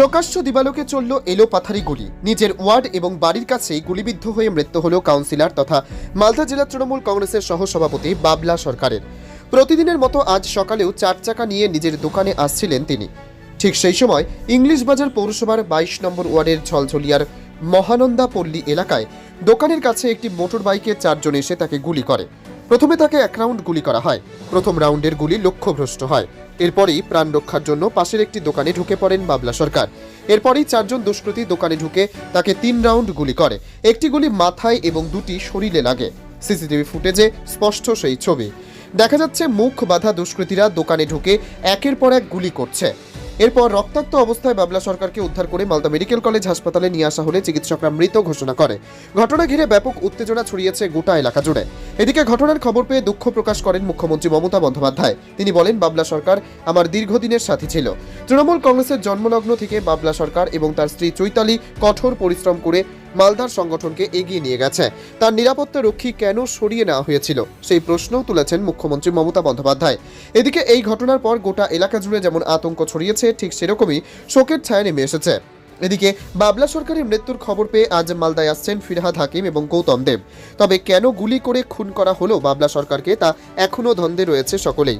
প্রকাশ্য দিবালোকে চলল এলো পাথারি গুলি। নিজের ওয়ার্ড এবং বাড়ির কাছেই গুলিবিদ্ধ হয়ে মৃত্যু হল কাউন্সিলর তথা মালদা জেলা তৃণমূল কংগ্রেসের সহসভাপতি বাবলা সরকারের। প্রতিদিনের মতো আজ সকালেও চার চাকা নিয়ে নিজের দোকানে আসছিলেন তিনি। ঠিক সেই সময় ইংলিশ বাজার পৌরসভার বাইশ নম্বর ওয়ার্ডের ঝলঝলিয়ার মহানন্দা পল্লী এলাকায় দোকানের কাছে একটি মোটর বাইকে চারজন এসে তাকে গুলি করে। প্রথমে তাকে এক রাউন্ড গুলি করা হয়। প্রথম রাউন্ডের গুলি লক্ষ্যভ্রষ্ট হয়। এরপরই প্রাণ রক্ষার জন্য পাশের একটি দোকানে ঢুকে পড়েন বাবলা সরকার। এরপরই চারজন দুষ্কৃতী দোকানে ঢুকে তাকে তিন রাউন্ড গুলি করে। একটি গুলি মাথায় এবং দুটি শরীরে লাগে। সিসিটিভি ফুটেজে স্পষ্ট সেই ছবি। দেখা যাচ্ছে মুখ বাঁধা দুষ্কৃতীরা দোকানে ঢুকে একের পর এক গুলি করছে। এরপর রক্তাক্ত অবস্থায় বাবলা সরকারকে উদ্ধার করে মালদা মেডিকেল কলেজ হাসপাতালে নিয়ে আসা হলে চিকিৎসকরা মৃত ঘোষণা করে। ঘটনা ঘিরে ব্যাপক উত্তেজনা ছড়িয়েছে গোটা এলাকা জুড়ে। এদিকে ঘটনার খবর পেয়ে দুঃখ প্রকাশ করেন মুখ্যমন্ত্রী মমতা বন্দ্যোপাধ্যায়। তিনি বলেন, বাবলা সরকার আমার দীর্ঘদিনের সাথী ছিল। তৃণমূল কংগ্রেসের জন্মলগ্ন থেকে বাবলা সরকার এবং তার স্ত্রী চৈতালি কঠোর পরিশ্রম করে মালদার সংগঠনকে এগিয়ে নিয়ে গেছে। তার নিরাপত্তা রক্ষী কেন সরিয়ে নেওয়া হয়েছিল? সেই প্রশ্নও তুলেছেন মুখ্যমন্ত্রী মমতা বন্দ্যোপাধ্যায়। এদিকে এই ঘটনার পর গোটা এলাকা জুড়ে যেমন আতঙ্ক ছড়িয়েছে, ঠিক সেরকমই শোকের ছায়া নেমে এসেছে। এদিকে বাবলা সরকারের মৃত্যুর খবর পেয়ে আজ মালদায় আসছেন ফিরহাদ হাকিম এবং গৌতম দেব। তবে কেন গুলি করে খুন করা হলো বাবলা সরকারকে তা এখনও ধন্দে রয়েছে সকলেই।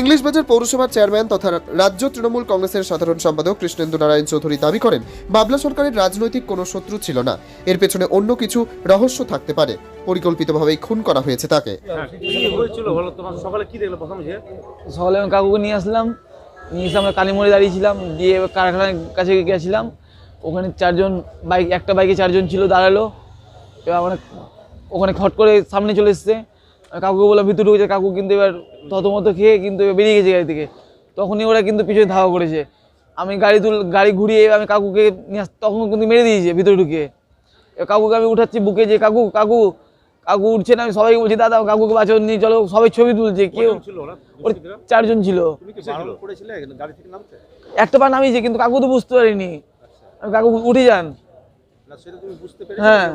ইংলিশ বাজার পৌরসভার চেয়ারম্যান তথা রাজ্য তৃণমূল কংগ্রেসের সাধারণ সম্পাদক কৃষ্ণেন্দু নারায়ণ চৌধুরী দাবি করেন বাবলা সরকারের রাজনৈতিক কোনো শত্রু ছিল না। এর পেছনে অন্য কিছু রহস্য থাকতে পারে। পরিকল্পিতভাবেই খুন করা হয়েছে তাকে। হ্যাঁ, কি হয়েছিল বলো তোমার সকালে প্রথম সকালে আমি কাকুকে নিয়ে আসলাম নিয়ে এসে আমরা কালীমোড়ে দাঁড়িয়েছিলাম দিয়ে কারখানার কাছে গেছিলাম ওখানে চারজন বাইক একটা বাইকে চারজন ছিল দাঁড়াল। এবার আমরা ওখানে খট করে সামনে চলে এসছে। কাকুকে বললাম ভিতরে ঢুকেছে কাকু কিন্তু এবার ততমতো খেয়ে কিন্তু বেরিয়ে গেছে গাড়ি থেকে। তখনই ওরা কিন্তু পিছনে ধাওয়া করেছে। আমি গাড়ি তুল গাড়ি ঘুরিয়ে আমি কাকুকে নিয়ে আস তখন কিন্তু মেরে দিয়েছে ভিতরে ঢুকে। এবার কাকুকে আমি উঠাচ্ছি বুকে যে কাকু কাকু কাকু উঠছে না। আমি সবাইকে বলছি দাদা কাকুকে বাঁচাও নিয়ে চলো। সবাই ছবি তুলছে কেউ ওরা? চারজন ছিল। একটা পা নামিয়েছে কিন্তু কাকু তো বুঝতে পারিনি। আমি কাকু উঠে যান। না সেটা তুমি বুঝতে পেরেছ হ্যাঁ।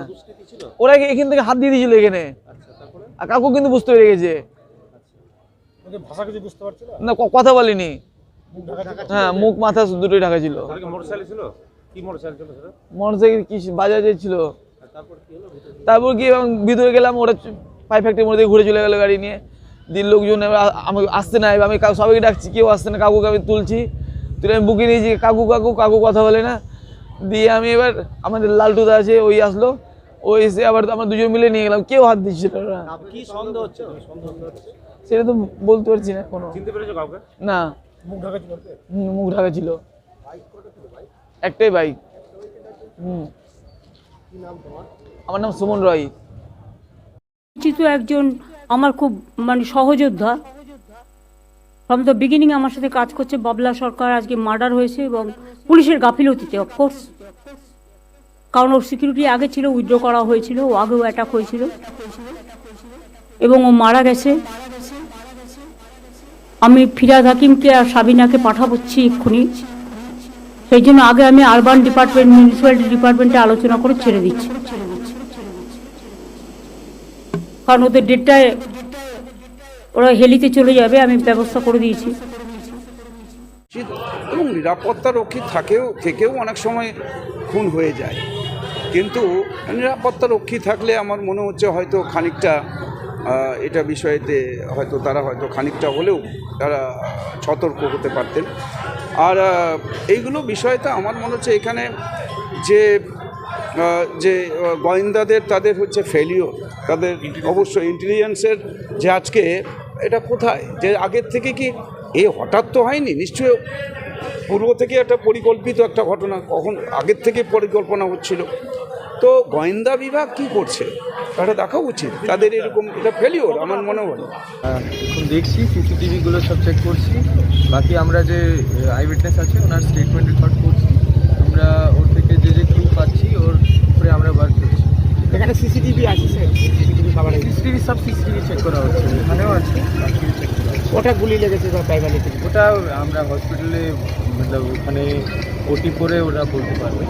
ওরা এখান থেকে হাত দিয়ে দিয়েছিল এখানে। আচ্ছা। আর কাকু কিন্তু বুঝতে পেরে গেছে। ওদের ভাষা কিছু বুঝতে পারছিল? না কথা বলিনি। হ্যাঁ মুখ মাথা দুটোই ঢাকা ছিল। মোটরসাইকেল কি মোটরসাইকেল ছিল তারপর ভিতরে এবং ভিতরে গেলাম ওরা পাই ফ্যাক্টরির মধ্যে ঘুরে চলে গেলো গাড়ি নিয়ে। দিন লোকজন এবার আমি আসতে না এবার আমি সবাইকে ডাকছি কেউ আসছে না কাকুকে আমি তুলছি। তুলে আমি বুকে নিয়েছি কাকু কাকু কাকু কথা বলে না। দিয়ে আমি এবার আমাদের লালটুদা আছে ওই আসলো। ও এসে আবার আমরা দুজন মিলে নিয়ে গেলাম কেউ হাত দিচ্ছিল না। কি সন্দেহ হচ্ছে? সেটা তো বলতে পারছি না কোনো চিনতে পেরেছ কাউকে? না। মুখ ঢাকা ছিল হুম, মুখ ঢাকা ছিল। একটাই বাইক হুম। আমার নাম সুমন রয়। পরিচিত একজন আমার খুব মানে সহযোদ্ধা। ফ্রম দ্য বিগিনিং আমার সাথে কাজ করছে বাবলা সরকার আজকে মার্ডার হয়েছে এবং পুলিশের গাফিলতিতে অফকোর্স কারণ ওর সিকিউরিটি আগে ছিল উইথড্র করা হয়েছিল, ও আগেও অ্যাটাক হয়েছিল। এবং ও মারা গেছে। আমি ফিরাদ হাকিমকে আর সাবিনাকে পাঠাবচ্ছি এক্ষুনি। সেই জন্য আগে আমি আরবান ডিপার্টমেন্ট মিউনিসিপ্যালিটি ডিপার্টমেন্টে আলোচনা করে ছেড়ে দিচ্ছি। কারণ ওদের ডেটটায় ওরা হেলিতে চলে যাবে, আমি ব্যবস্থা করে দিয়েছি। এবং নিরাপত্তা রক্ষী থাকেও থেকেও অনেক সময় খুন হয়ে যায়। কিন্তু নিরাপত্তা রক্ষী থাকলে আমার মনে হচ্ছে হয়তো খানিকটা এটা বিষয়েতে হয়তো তারা হয়তো খানিকটা হলেও তারা সতর্ক হতে পারতেন। আর এইগুলো বিষয়টা আমার মনে হচ্ছে এখানে যে যে গোয়েন্দাদের তাদের হচ্ছে ফেলিওর তাদের অবশ্যই ইন্টেলিজেন্সের যে আজকে এটা কোথায়? যে আগের থেকে কি এ হঠাৎ তো হয়নি নিশ্চয়ই পূর্ব থেকে একটা পরিকল্পিত একটা ঘটনা কখন আগের থেকে পরিকল্পনা হচ্ছিল। তো গোয়েন্দা বিভাগ কি করছে? এটা দেখা উচিত তাদের এরকম এটা ফেলিওর আমার মনে হয়। হ্যাঁ, এখন দেখছি সিসিটিভিগুলো সব চেক করছি। বাকি আমরা যে আই উইটনেস আছে ওনার স্টেটমেন্ট রেকর্ড করছি। আমরা ওর থেকে যে যে ক্লু পাচ্ছি ওর উপরে আমরা ওয়ার্ক করছি। এখানে সিসিটিভি আছে স্যার? সিসিটিভি সব সিসিটিভি চেক করা হচ্ছে এখানেও আছে। ওটা গুলি লেগেছে বা প্রাইমারি থেকে? ওটা আমরা হসপিটালে মতলব ওখানে ওটি করে ওরা বলতে পারবে।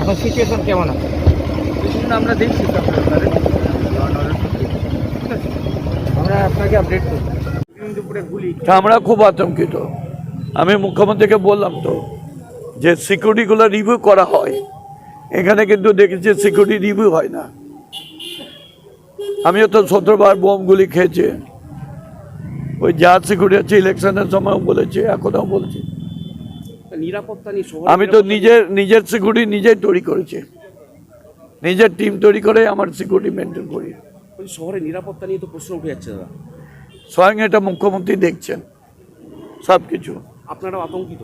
এখন সিচুয়েশন কেমন আছে? জন্য আমরা দেখছি আমরা আপনাকে আপডেট করব। আমরা খুব আতঙ্কিত। আমি মুখ্যমন্ত্রীকে বললাম তো যে সিকিউরিটিগুলো রিভিউ করা হয়। এখানে কিন্তু দেখেছি সিকিউরিটি রিভিউ হয় না। আমিও তো সতেরোবার বোমগুলি খেয়েছি। ওই যা সিকিউরিটি আছে ইলেকশনের সময় বলেছে এখনও বলছি। নিরাপত্তা নিয়ে আমি তো নিজের নিজের সিকিউরিটি নিজেই তৈরি করেছি। নিজের টিম তৈরি করে আমার সিকিউরিটি মেনটেন করি। ওই শহরে নিরাপত্তা নিয়ে তো প্রশ্ন উঠে যাচ্ছে দাদা। স্বয়ং এটা মুখ্যমন্ত্রী দেখছেন সব কিছু। আপনারা আতঙ্কিত?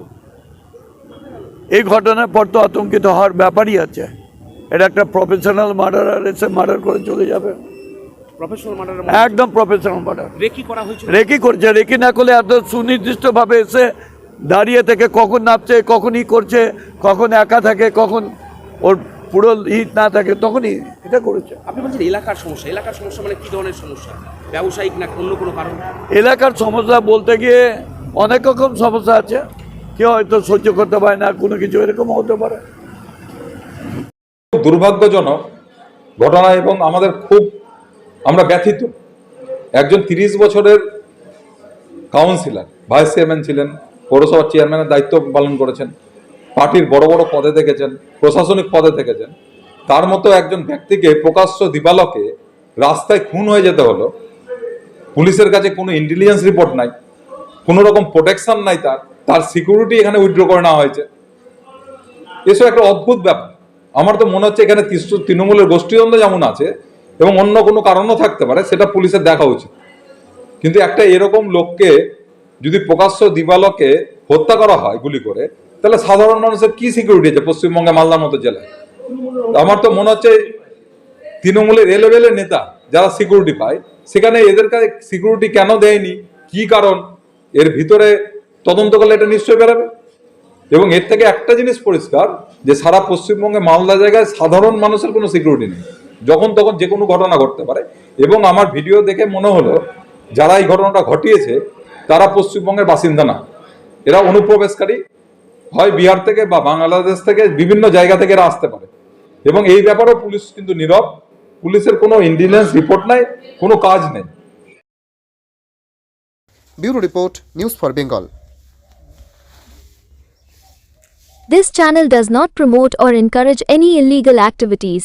এই ঘটনার পর তো আতঙ্কিত হওয়ার ব্যাপারই আছে। এটা একটা প্রফেশনাল মার্ডারার এসে মার্ডার করে চলে যাবে। মার্ডার একদম প্রফেশনাল মার্ডার রেকি করা হয়েছিল? রেকি করছে রেকি না করলে এত সুনির্দিষ্টভাবে এসে দাঁড়িয়ে থেকে কখন নামছে কখন ই করছে কখন একা থাকে কখন ওর পুরো ই না থাকে তখনই এটা করেছে। আপনি বলছেন এলাকার সমস্যা এলাকার সমস্যা মানে কি ধরনের সমস্যা? ব্যবসায়িক না অন্য কোনো কারণ? এলাকার সমস্যা বলতে গিয়ে অনেক রকম সমস্যা আছে। কেউ হয়তো সহ্য করতে পারে না কোনো কিছু এরকম হতে পারে। খুব দুর্ভাগ্যজনক ঘটনা এবং আমাদের খুব আমরা ব্যথিত। একজন তিরিশ বছরের কাউন্সিলর ভাইস চেয়ারম্যান ছিলেন, পৌরসভার চেয়ারম্যানের দায়িত্ব পালন করেছেন, পার্টির বড় বড় পদে থেকেছেন প্রশাসনিক পদে থেকেছেন তার মতো একজন ব্যক্তিকে প্রকাশ্য দিবালকে রাস্তায় খুন হয়ে যেতে হলো, পুলিশের কাছে কোনো ইন্টেলিজেন্স রিপোর্ট নাই, কোনো রকম প্রোটেকশন নাই তার তার সিকিউরিটি এখানে উইথড্র করে নেওয়া হয়েছে। এসব একটা অদ্ভুত ব্যাপার। আমার তো মনে হচ্ছে এখানে তৃণমূলের গোষ্ঠীদ্বন্দ্ব যেমন আছে এবং অন্য কোনো কারণও থাকতে পারে, সেটা পুলিশের দেখা উচিত। কিন্তু একটা এরকম লোককে যদি প্রকাশ্য দিবালকে হত্যা করা হয় গুলি করে, তাহলে সাধারণ মানুষের কি সিকিউরিটি আছে পশ্চিমবঙ্গে মালদার মতো জেলায়? আমার তো মনে হচ্ছে তৃণমূলের এ লেভেলের নেতা যারা সিকিউরিটি পায়, সেখানে এদের কাছে সিকিউরিটি কেন দেয়নি? কি কারণ? এর ভিতরে তদন্ত করলে এটা নিশ্চয়ই বেরোবে। এবং এর থেকে একটা জিনিস পরিষ্কার, যে সারা পশ্চিমবঙ্গে মালদা জায়গায় সাধারণ মানুষের কোনো সিকিউরিটি নেই। যখন তখন যে কোনো ঘটনা ঘটতে পারে। এবং আমার ভিডিও দেখে মনে হলো যারা এই ঘটনাটা ঘটিয়েছে তারা পশ্চিমবঙ্গের বাসিন্দা না। এরা অনুপ্রবেশকারী। হয় বিহার থেকে বা বাংলাদেশ থেকে বিভিন্ন জায়গা থেকে এরা আসতে পারে। এবং এই ব্যাপারেও পুলিশ কিন্তু নীরব। পুলিশের কোনো ইন্টেলিজেন্স রিপোর্ট নাই কোনো কাজ নেই। Bureau report news for Bengal. This channel does not promote or encourage any illegal activities.